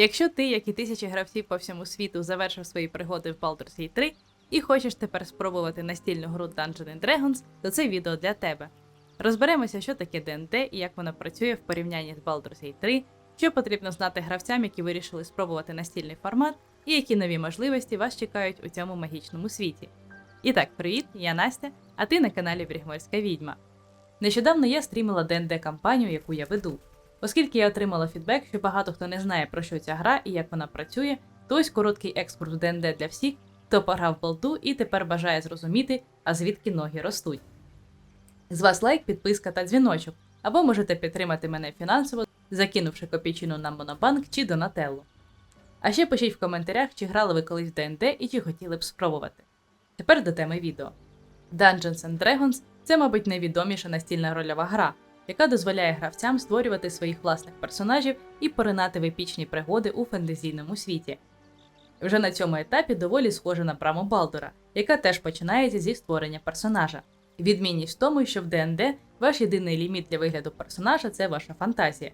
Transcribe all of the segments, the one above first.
Якщо ти, як і тисячі гравців по всьому світу, завершив свої пригоди в Baldur's Gate 3 і хочеш тепер спробувати настільну гру Dungeons Dragons, то це відео для тебе. Розберемося, що таке ДНД і як воно працює в порівнянні з Baldur's Gate 3, що потрібно знати гравцям, які вирішили спробувати настільний формат, і які нові можливості вас чекають у цьому магічному світі. І так, привіт, я Настя, а ти на каналі Брігморська Відьма. Нещодавно я стрімила ДНД кампанію, яку я веду. Оскільки я отримала фідбек, що багато хто не знає про що ця гра і як вона працює, то ось короткий екскурс в ДНД для всіх, хто пограв болту і тепер бажає зрозуміти, а звідки ноги ростуть. З вас лайк, підписка та дзвіночок, або можете підтримати мене фінансово, закинувши копійчину на Монобанк чи Донателло. А ще пишіть в коментарях, чи грали ви колись в ДНД і чи хотіли б спробувати. Тепер до теми відео. Dungeons and Dragons це, мабуть, найвідоміша настільна рольова гра, яка дозволяє гравцям створювати своїх власних персонажів і поринати в епічні пригоди у фентезійному світі. Вже на цьому етапі доволі схожа на браму Балдура, яка теж починається зі створення персонажа. Відмінність в тому, що в ДНД ваш єдиний ліміт для вигляду персонажа це ваша фантазія.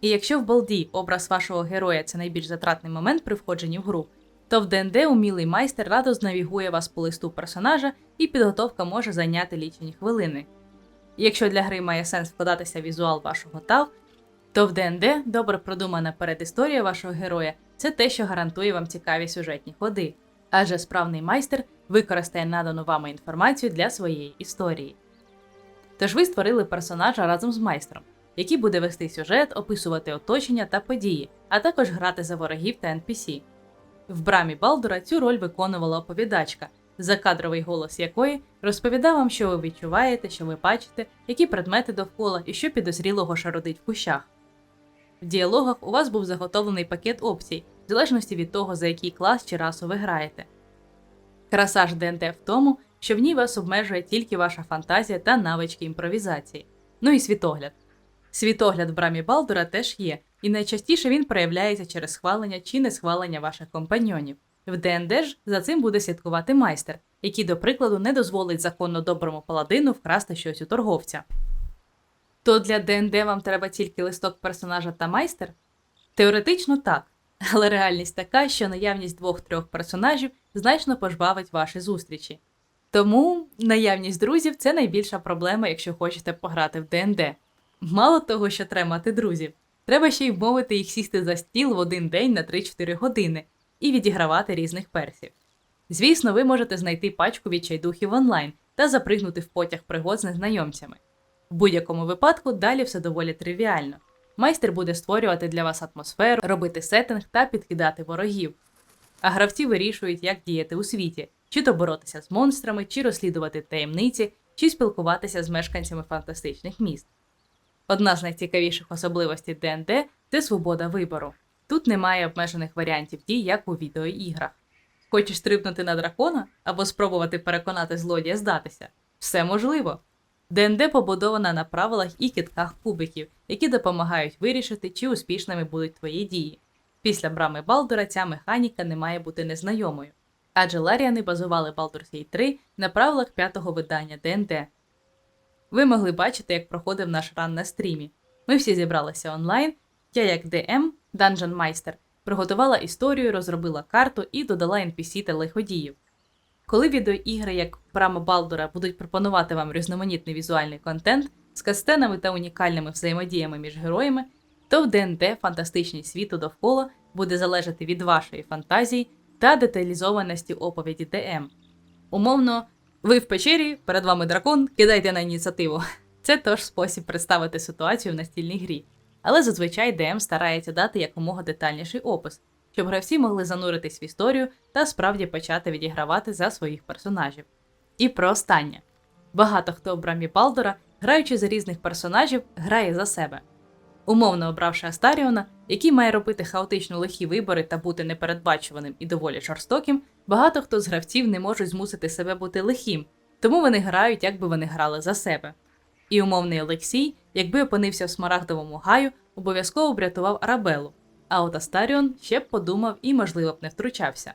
І якщо в Балді образ вашого героя це найбільш затратний момент при входженні в гру, то в ДНД умілий майстер радо знавігує вас по листу персонажа, і підготовка може зайняти лічені хвилини. Якщо для гри має сенс вкладатися в візуал вашого тав, то в ДНД добре продумана передісторія вашого героя це те, що гарантує вам цікаві сюжетні ходи, адже справний майстер використає надану вами інформацію для своєї історії. Тож ви створили персонажа разом з майстром, який буде вести сюжет, описувати оточення та події, а також грати за ворогів та NPC. В брамі Балдура цю роль виконувала оповідачка, закадровий голос якої розповідав вам, що ви відчуваєте, що ви бачите, які предмети довкола і що підозрілого шародить в кущах. В діалогах у вас був заготовлений пакет опцій, в залежності від того, за який клас чи расу ви граєте. Краса ж ДНД в тому, що в ній вас обмежує тільки ваша фантазія та навички імпровізації. Ну і світогляд. Світогляд в брамі Балдура теж є, і найчастіше він проявляється через схвалення чи несхвалення ваших компаньйонів. В ДНД ж за цим буде слідкувати майстер, який, до прикладу, не дозволить законно доброму паладину вкрасти щось у торговця. То для ДНД вам треба тільки листок персонажа та майстер? Теоретично так, але реальність така, що наявність двох-трьох персонажів значно пожбавить ваші зустрічі. Тому наявність друзів це найбільша проблема, якщо хочете пограти в ДНД. Мало того, що треба мати друзів, треба ще й вмовити їх сісти за стіл в один день на 3-4 години і відігравати різних персів. Звісно, ви можете знайти пачку відчайдухів онлайн та запригнути в потяг пригод з незнайомцями. В будь-якому випадку далі все доволі тривіально. Майстер буде створювати для вас атмосферу, робити сеттинг та підкидати ворогів. А гравці вирішують, як діяти у світі, чи то боротися з монстрами, чи розслідувати таємниці, чи спілкуватися з мешканцями фантастичних міст. Одна з найцікавіших особливостей ДНД це свобода вибору. Тут немає обмежених варіантів дій, як у відеоіграх. Хочеш стрибнути на дракона або спробувати переконати злодія здатися? Все можливо. ДНД побудована на правилах і кітках кубиків, які допомагають вирішити, чи успішними будуть твої дії. Після брами Балдура ця механіка не має бути незнайомою, адже Ларіани базували Baldur's Gate 3 на правилах п'ятого видання ДНД. Ви могли бачити, як проходив наш ран на стрімі. Ми всі зібралися онлайн. Я, як ДМ, Dungeon Майстер, приготувала історію, розробила карту і додала NPC та лиходіїв. Коли відеоігри, як Брама Балдура, будуть пропонувати вам різноманітний візуальний контент з кастенами та унікальними взаємодіями між героями, то в ДНД фантастичний світу довкола буде залежати від вашої фантазії та деталізованості оповіді ДМ. Умовно, ви в печері, перед вами дракон, кидайте на ініціативу. Це тож спосіб представити ситуацію в настільній грі. Але зазвичай ДМ старається дати якомога детальніший опис, щоб гравці могли зануритись в історію та справді почати відігравати за своїх персонажів. І про останнє: багато хто в брамі Балдора, граючи за різних персонажів, грає за себе. Умовно обравши Астаріона, який має робити хаотично лихі вибори та бути непередбачуваним і доволі жорстоким, багато хто з гравців не можуть змусити себе бути лихим, тому вони грають, як би вони грали за себе. І умовний Олексій, якби опинився в смарагдовому гаю, обов'язково б рятував Арабелу, а от Астаріон ще б подумав і, можливо, б не втручався.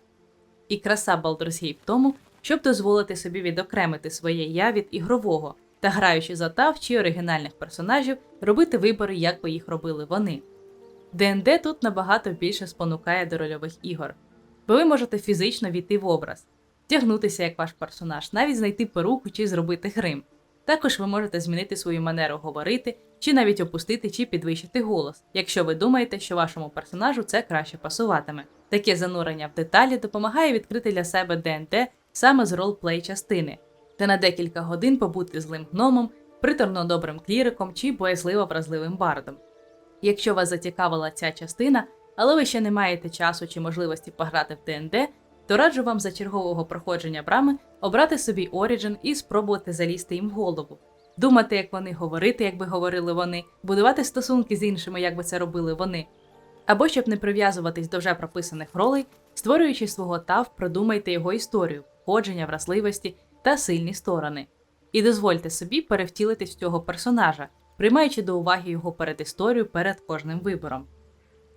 І краса Baldur's в тому, щоб дозволити собі відокремити своє я від ігрового та, граючи за тав чи оригінальних персонажів, робити вибори, як би їх робили вони. ДНД тут набагато більше спонукає до рольових ігор, бо ви можете фізично війти в образ, тягнутися як ваш персонаж, навіть знайти перуку чи зробити грим. Також ви можете змінити свою манеру говорити, чи навіть опустити чи підвищити голос, якщо ви думаєте, що вашому персонажу це краще пасуватиме. Таке занурення в деталі допомагає відкрити для себе ДНД саме з ролплей частини, та на декілька годин побути злим гномом, приторно добрим кліриком чи боязливо вразливим бардом. Якщо вас зацікавила ця частина, але ви ще не маєте часу чи можливості пограти в ДНД, то раджу вам за чергового проходження брами обрати собі Origin і спробувати залізти їм в голову, думати, як вони говорити, як би говорили вони, будувати стосунки з іншими, як би це робили вони. Або щоб не прив'язуватись до вже прописаних ролей, створюючи свого ТАВ, продумайте його історію, походження, вразливості та сильні сторони. І дозвольте собі перевтілитись в цього персонажа, приймаючи до уваги його передісторію перед кожним вибором.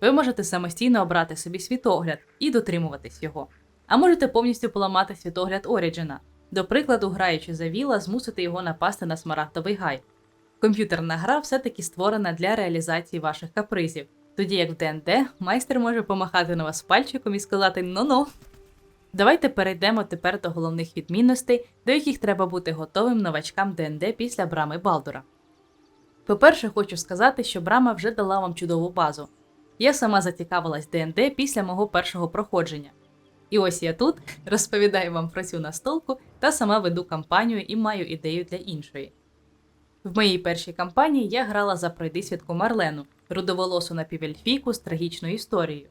Ви можете самостійно обрати собі світогляд і дотримуватись його, а можете повністю поламати світогляд Оріджина, до прикладу, граючи за Віла, змусити його напасти на смарагдовий гай. Комп'ютерна гра все-таки створена для реалізації ваших капризів, тоді як в ДНД майстер може помахати на вас пальчиком і сказати «но-но». Давайте перейдемо тепер до головних відмінностей, до яких треба бути готовим новачкам ДНД після брами Балдура. По-перше, хочу сказати, що брама вже дала вам чудову базу. Я сама зацікавилась ДНД після мого першого проходження. І ось я тут розповідаю вам про цю настолку та сама веду кампанію і маю ідею для іншої. В моїй першій кампанії я грала за пройдисвідку Марлену, рудоволосу напівельфійку з трагічною історією.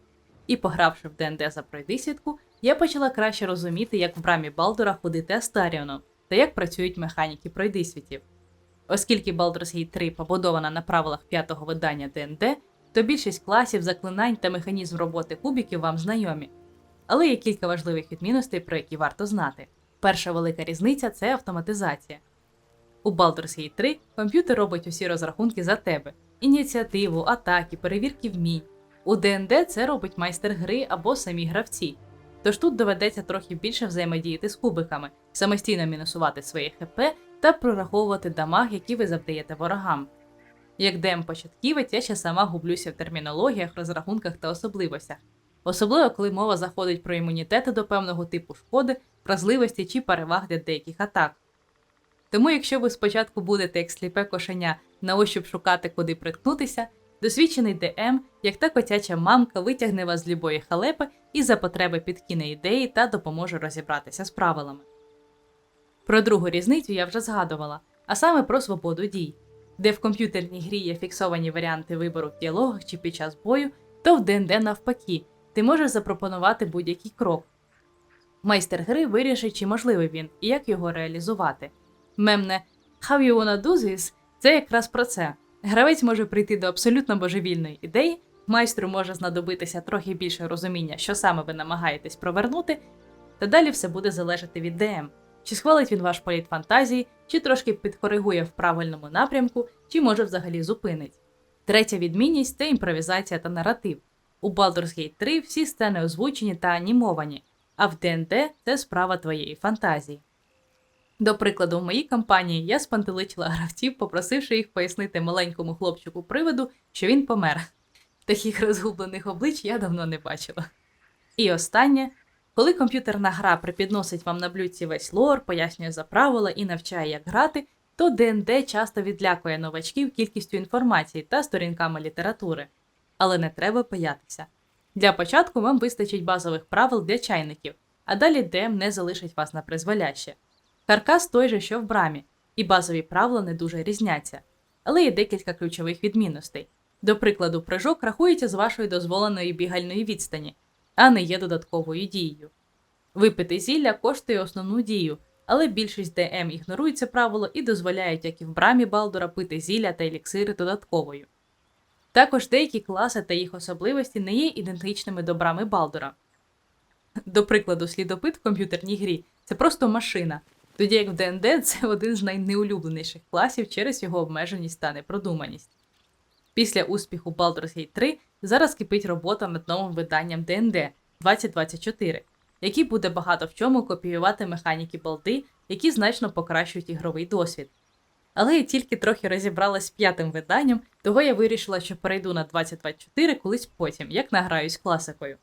І погравши в ДНД за пройдисвідку, я почала краще розуміти, як в брамі Балдура ходити Астаріоном та як працюють механіки пройдисвітів. Оскільки Baldur's Gate 3 побудована на правилах п'ятого видання ДНД, то більшість класів, заклинань та механізм роботи кубіків вам знайомі. Але є кілька важливих відмінностей, про які варто знати. Перша велика різниця це автоматизація. У Baldur's Gate 3 комп'ютер робить усі розрахунки за тебе: ініціативу, атаки, перевірки вмінь. У ДНД це робить майстер гри або самі гравці. Тож тут доведеться трохи більше взаємодіяти з кубиками, самостійно мінусувати своє ХП та прораховувати дамаг, які ви завдаєте ворогам. Як дем початківець, я ще сама гублюся в термінологіях, розрахунках та особливостях, особливо коли мова заходить про імунітети до певного типу шкоди, вразливості чи переваг для деяких атак. Тому, якщо ви спочатку будете як сліпе кошеня на ощуп шукати, куди приткнутися, досвідчений ДМ, як та котяча мамка, витягне вас з любої халепи і за потреби підкине ідеї та допоможе розібратися з правилами. Про другу різницю я вже згадувала, а саме про свободу дій, де в комп'ютерній грі є фіксовані варіанти вибору в діалогах чи під час бою, то в ДНД навпаки, ти можеш запропонувати будь-який крок. Майстер гри вирішить, чи можливий він і як його реалізувати. Мемне «How you wanna do this» – це якраз про це. Гравець може прийти до абсолютно божевільної ідеї, майстру може знадобитися трохи більше розуміння, що саме ви намагаєтесь провернути, та далі все буде залежати від ДМ. Чи схвалить він ваш політ фантазії, чи трошки підкоригує в правильному напрямку, чи може взагалі зупинить. Третя відмінність це імпровізація та наратив. У Baldur's Gate 3 всі сцени озвучені та анімовані, а в ДНД це справа твоєї фантазії. До прикладу, в моїй кампанії я спантеличила гравців, попросивши їх пояснити маленькому хлопчику приводу, що він помер. Таких розгублених облич я давно не бачила. І останнє, коли комп'ютерна гра припідносить вам на блюдці весь лор, пояснює за правила і навчає, як грати, то ДНД часто відлякує новачків кількістю інформації та сторінками літератури. Але не треба боятися. Для початку вам вистачить базових правил для чайників, а далі ДМ не залишить вас на призволяще. Каркас той же, що в брамі, і базові правила не дуже різняться, але є декілька ключових відмінностей. До прикладу, прыжок рахується з вашої дозволеної бігальної відстані, а не є додатковою дією. Випити зілля коштує основну дію, але більшість ДМ ігнорують це правило і дозволяють, як і в брамі Балдура, пити зілля та еліксири додатковою. Також деякі класи та їх особливості не є ідентичними до брами Балдура. До прикладу, слідопит в комп'ютерній грі це просто машина, тоді як в ДНД це один з найнеулюбленіших класів через його обмеженість та непродуманість. Після успіху Baldur's Gate 3 зараз кипить робота над новим виданням ДНД 2024, який буде багато в чому копіювати механіки балди, які значно покращують ігровий досвід. Але я тільки трохи розібралась з п'ятим виданням, того я вирішила, що перейду на 2024 колись потім, як награюсь класикою.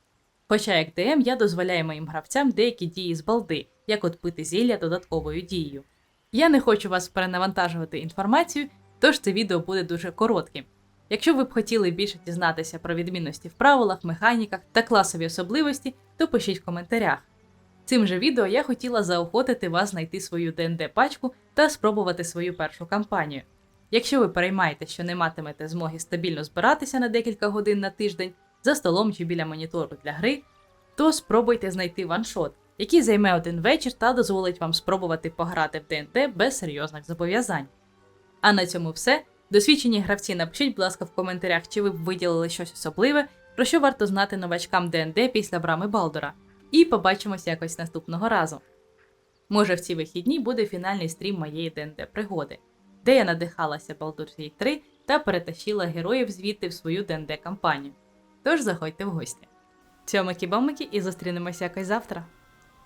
Хоча як ДМ я дозволяю моїм гравцям деякі дії з балди, як от пити зілля додатковою дією. Я не хочу вас перенавантажувати інформацією, тож це відео буде дуже коротким. Якщо ви б хотіли більше дізнатися про відмінності в правилах, механіках та класові особливості, то пишіть в коментарях. Цим же відео я хотіла заохотити вас знайти свою ДНД пачку та спробувати свою першу кампанію. Якщо ви переймаєте, що не матимете змоги стабільно збиратися на декілька годин на тиждень за столом чи біля монітору для гри, то спробуйте знайти ваншот, який займе один вечір та дозволить вам спробувати пограти в ДНД без серйозних зобов'язань. А на цьому все. Досвідчені гравці, напишіть, будь ласка, в коментарях, чи ви б виділили щось особливе, про що варто знати новачкам ДНД після брами Балдора. І побачимось якось наступного разу. Може, в ці вихідні буде фінальний стрім моєї ДНД пригоди, де я надихалася Baldur's Gate 3 та перетащила героїв звідти в свою ДНД кампанію. Тож заходьте в гості. Цьомики-бомики і зустрінемося якось завтра.